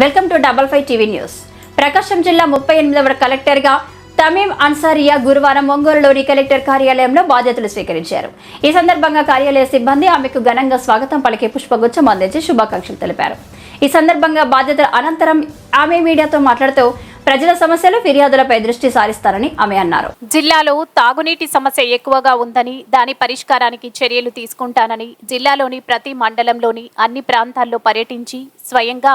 Welcome to double five TV news. Prakasam జిల్లా ముప్పై ఎనిమిదవ కలెక్టర్గా తమీం అన్సారియా గురువారం ఒంగోలులోని కలెక్టర్ కార్యాలయంలో బాధ్యతలు స్వీకరించారు. ఈ సందర్భంగా కార్యాలయ సిబ్బంది ఆమెకు ఘనంగా స్వాగతం పలికి పుష్పగుచ్చం అందించి శుభాకాంక్షలు తెలిపారు. ఈ సందర్భంగా బాధ్యతల అనంతరం ఆమె మీడియాతో మాట్లాడుతూ ప్రజల సమస్యలు ఫిర్యాదులపై దృష్టి సారిస్తారని ఆమె అన్నారు. జిల్లాలో తాగునీటి సమస్య ఎక్కువగా ఉందని దాని పరిష్కారానికి చర్యలు తీసుకుంటానని జిల్లాలోని ప్రతి మండలంలోని అన్ని ప్రాంతాల్లో పర్యటించి స్వయంగా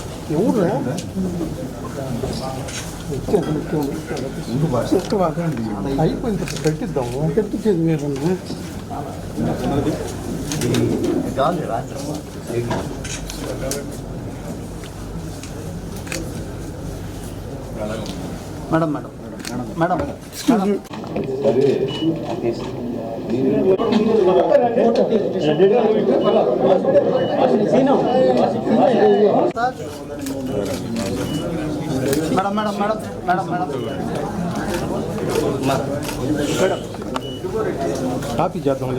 영어로 해? 아, 이거 이제 별뜻도 없고. 별뜻도 왜 그러네? 나한테 맞아. 여기. Madam madam madam madam madam madam madam madam madam. Copy చేద్దాం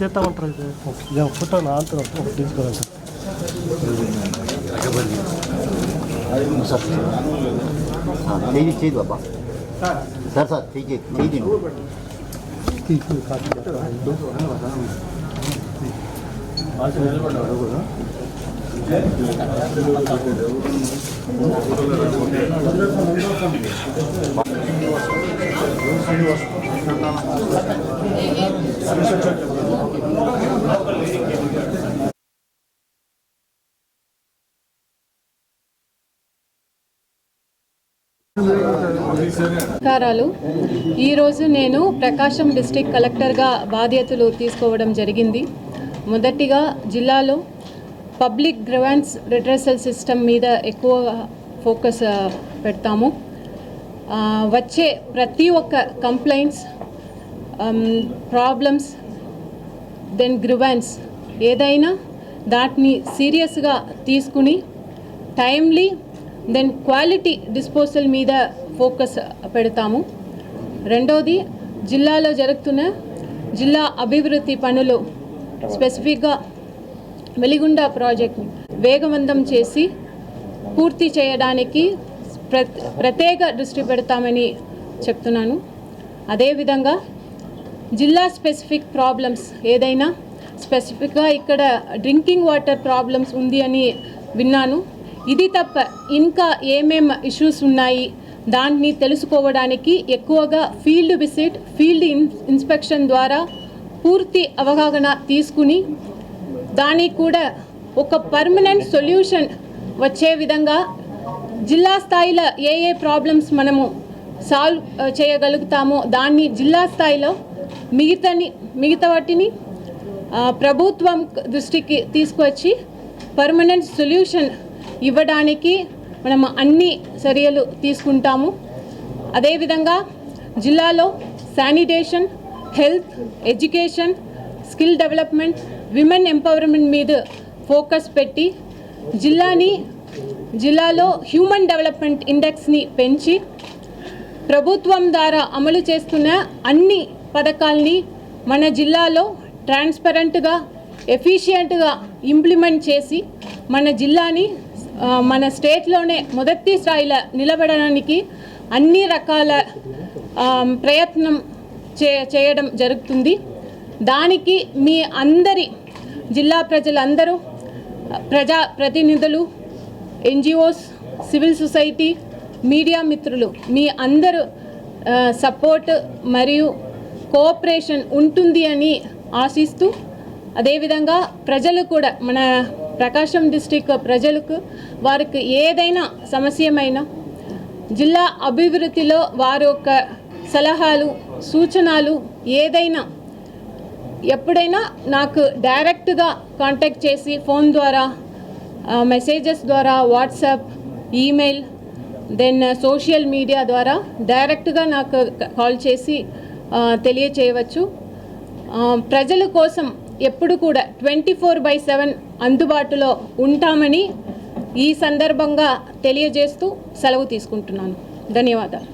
చేస్తామంటారు ఇది ఫోటో నా అంతా తీసుకోవాలి సార్. చేయి చేయి బాబా సార్ సార్ చేయి చేయి చేయి నమస్కారాలు. ఈరోజు నేను ప్రకాశం డిస్టిక్ కలెక్టర్గా బాధ్యతలు తీసుకోవడం జరిగింది. మొదటిగా జిల్లాలో పబ్లిక్ గ్రవాన్స్ రిడ్రెసల్ సిస్టమ్ మీద ఎక్కువ ఫోకస్ పెడతాము. వచ్చే ప్రతి ఒక్క కంప్లైంట్స్ ప్రాబ్లమ్స్ దెన్ గ్రివాన్స్ ఏదైనా దాటిని సీరియస్గా తీసుకుని టైమ్లీ దెన్ క్వాలిటీ డిస్పోజల్ మీద ఫోకస్ పెడతాము. రెండవది జిల్లాలో జరుగుతున్న జిల్లా అభివృద్ధి పనులు స్పెసిఫిక్గా వెలిగుండ ప్రాజెక్ట్ని వేగవంతం చేసి పూర్తి చేయడానికి ప్ర ప్రత్యేక దృష్టి పెడతామని చెప్తున్నాను. అదేవిధంగా జిల్లా స్పెసిఫిక్ ప్రాబ్లమ్స్ ఏదైనా స్పెసిఫిక్గా ఇక్కడ డ్రింకింగ్ వాటర్ ప్రాబ్లమ్స్ ఉంది అని విన్నాను. ఇది తప్ప ఇంకా ఏమేం ఇష్యూస్ ఉన్నాయి? దాన్ని తెలుసుకోవడానికి ఎక్కువగా field visit field in inspection ద్వారా పూర్తి అవగాహన తీసుకుని దానికి కూడా ఒక పర్మనెంట్ సొల్యూషన్ వచ్చే విధంగా జిల్లా స్థాయిలో ఏ ఏ ప్రాబ్లమ్స్ మనము సాల్వ్ చేయగలుగుతామో దాన్ని జిల్లా స్థాయిలో మిగతాని మిగతా వాటిని ప్రభుత్వం దృష్టికి తీసుకొచ్చి పర్మనెంట్ సొల్యూషన్ ఇవ్వడానికి మనం అన్ని చర్యలు తీసుకుంటాము. అదేవిధంగా జిల్లాలో sanitation health education skill development women empowerment మీద ఫోకస్ పెట్టి జిల్లాని జిల్లాలో హ్యూమన్ డెవలప్మెంట్ ఇండెక్స్ని పెంచి ప్రభుత్వం ద్వారా అమలు చేస్తున్న అన్ని పథకాల్ని మన జిల్లాలో ట్రాన్స్పరెంట్గా ఎఫిషియెంట్గా ఇంప్లిమెంట్ చేసి మన జిల్లాని మన స్టేట్లోనే మొదటి స్థాయిలో నిలబడడానికి అన్ని రకాల ప్రయత్నం చే చేయడం జరుగుతుంది. దానికి మీ అందరి జిల్లా ప్రజలందరూ ప్రజా ప్రతినిధులు ఎన్జిఓస్ సివిల్ సొసైటీ మీడియా మిత్రులు మీ అందరూ సపోర్ట్ మరియు కోఆపరేషన్ ఉంటుంది అని ఆశిస్తూ అదేవిధంగా ప్రజలు కూడా మన ప్రకాశం డిస్టిక్ ప్రజలకు వారికి ఏదైనా సమస్యమైనా జిల్లా అభివృద్ధిలో వారి యొక్క సలహాలు సూచనలు ఏదైనా ఎప్పుడైనా నాకు డైరెక్ట్గా కాంటాక్ట్ చేసి ఫోన్ ద్వారా మెసేజెస్ ద్వారా WhatsApp email then social media ద్వారా డైరెక్ట్గా నాకు కాల్ చేసి తెలియచేయవచ్చు. ప్రజల కోసం ఎప్పుడు కూడా ట్వంటీ ఫోర్ బై సెవెన్ అందుబాటులో ఉంటామని ఈ సందర్భంగా తెలియజేస్తూ సెలవు తీసుకుంటున్నాను. ధన్యవాదాలు.